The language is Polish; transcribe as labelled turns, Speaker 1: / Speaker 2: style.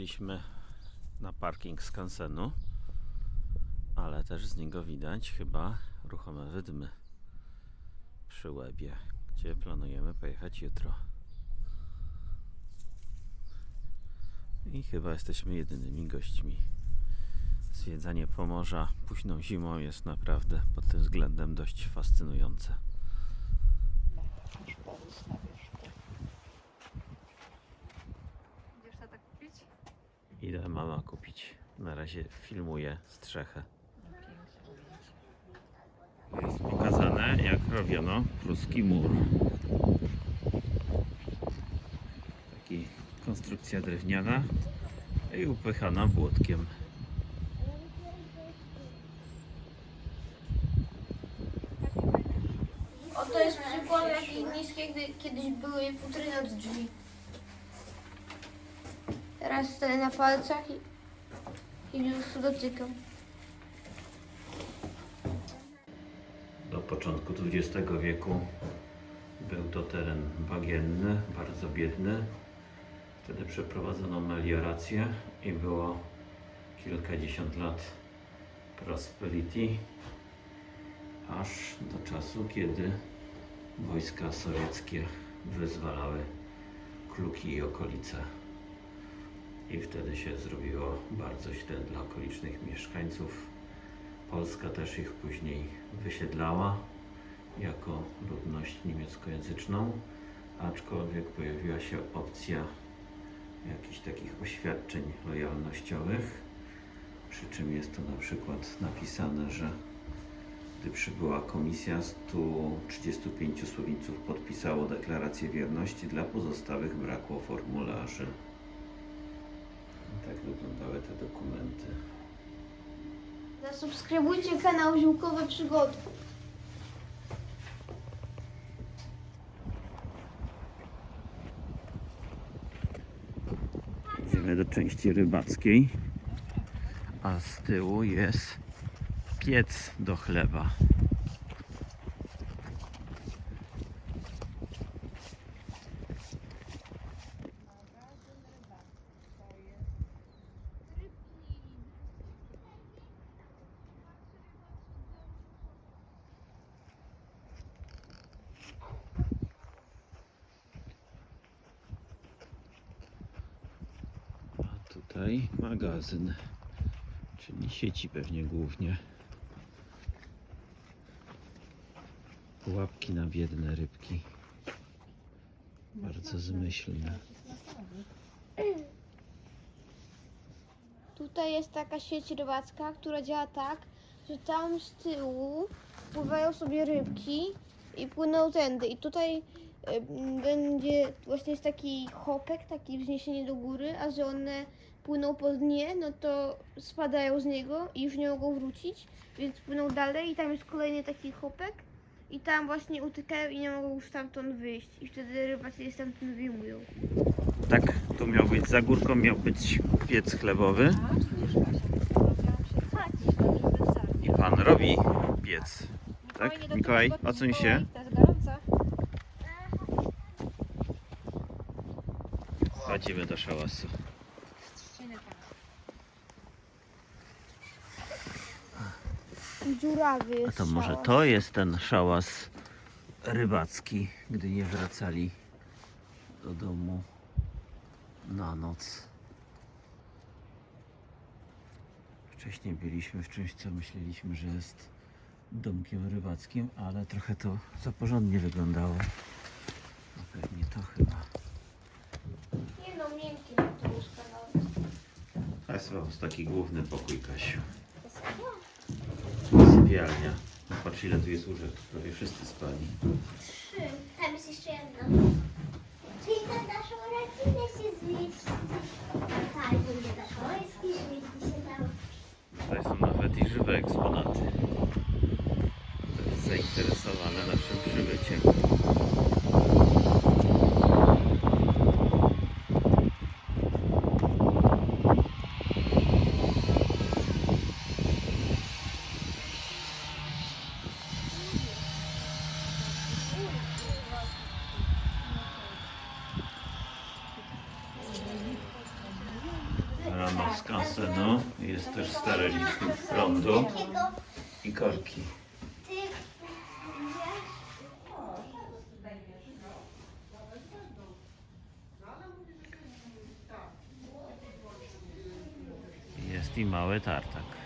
Speaker 1: Wjechaliśmy na parking skansenu, ale też z niego widać chyba ruchome wydmy przy Łebie, gdzie planujemy pojechać jutro. I chyba jesteśmy jedynymi gośćmi. Zwiedzanie Pomorza późną zimą jest naprawdę pod tym względem dość fascynujące.
Speaker 2: Będziesz to tak kupić?
Speaker 1: Ile mama kupić? Na razie filmuję strzechę. Jest pokazane, jak robiono pruski mur. Taki konstrukcja drewniana i upychana błotkiem.
Speaker 3: Oto jest przykład jak niskie gdy kiedyś były futryny od drzwi. Teraz stoję na palcach i, i już dotykam.
Speaker 1: Do początku XX wieku był to teren bagienny, bardzo biedny. Wtedy przeprowadzono meliorację i było kilkadziesiąt lat prosperity, aż do czasu, kiedy wojska sowieckie wyzwalały Kluki i okolice. I wtedy się zrobiło bardzo źle dla okolicznych mieszkańców. Polska też ich później wysiedlała jako ludność niemieckojęzyczną, aczkolwiek pojawiła się opcja jakichś takich oświadczeń lojalnościowych, przy czym jest to na przykład napisane, że gdy przybyła komisja, 135 Słowińców podpisało deklarację wierności, dla pozostałych brakło formularzy. Tak wyglądały te dokumenty.
Speaker 3: Zasubskrybujcie kanał Ziółkowe Przygody.
Speaker 1: Idziemy do części rybackiej, a z tyłu jest piec do chleba. A tutaj magazyn, czyli sieci pewnie głównie. Pułapki na biedne rybki. Bardzo zmyślne.
Speaker 3: Tutaj jest taka sieć rybacka, która działa tak, że tam z tyłu pływają sobie rybki i płyną tędy. I tutaj będzie właśnie jest taki hopek, takie wzniesienie do góry, a że one płyną po dnie, no to spadają z niego i już nie mogą wrócić, więc płyną dalej i tam jest kolejny taki hopek i tam właśnie utykają i nie mogą już stamtąd wyjść. I wtedy rybacy je stamtąd wyjmują.
Speaker 1: Tak, tu miał być, za górką miał być piec chlebowy i pan robi piec. Tak? Mikołaj, odsuń
Speaker 2: Mikołaj,
Speaker 1: się.
Speaker 2: To jest gorące.
Speaker 1: Chodzimy do szałasu.
Speaker 3: Dziurawy
Speaker 1: A
Speaker 3: jest
Speaker 1: to może
Speaker 3: szałas.
Speaker 1: to jest ten szałas rybacki, gdy nie wracali do domu na noc. Wcześniej byliśmy w czymś, co myśleliśmy, że jest domkiem rybackim, ale trochę to za porządnie wyglądało. No pewnie to chyba.
Speaker 3: Nie no, miękkie jak to łóżka nawet.
Speaker 1: To jest po prostu taki główny pokój, Kasiu.
Speaker 3: To jest
Speaker 1: Sypialnia. No patrz ile tu jest łóżek, prawie wszyscy spali.
Speaker 4: Trzy. Tam jest jeszcze jedno. Czyli ta naszą rodzinę się zmieści. Tak, będzie naszą rojski, zmieści się tam.
Speaker 1: Tutaj są nawet i żywe eksponaty. To jest zainteresowane naszym przybyciem. Skansenu. Jest też stary licznik prądu i korki. Jest i mały tartak.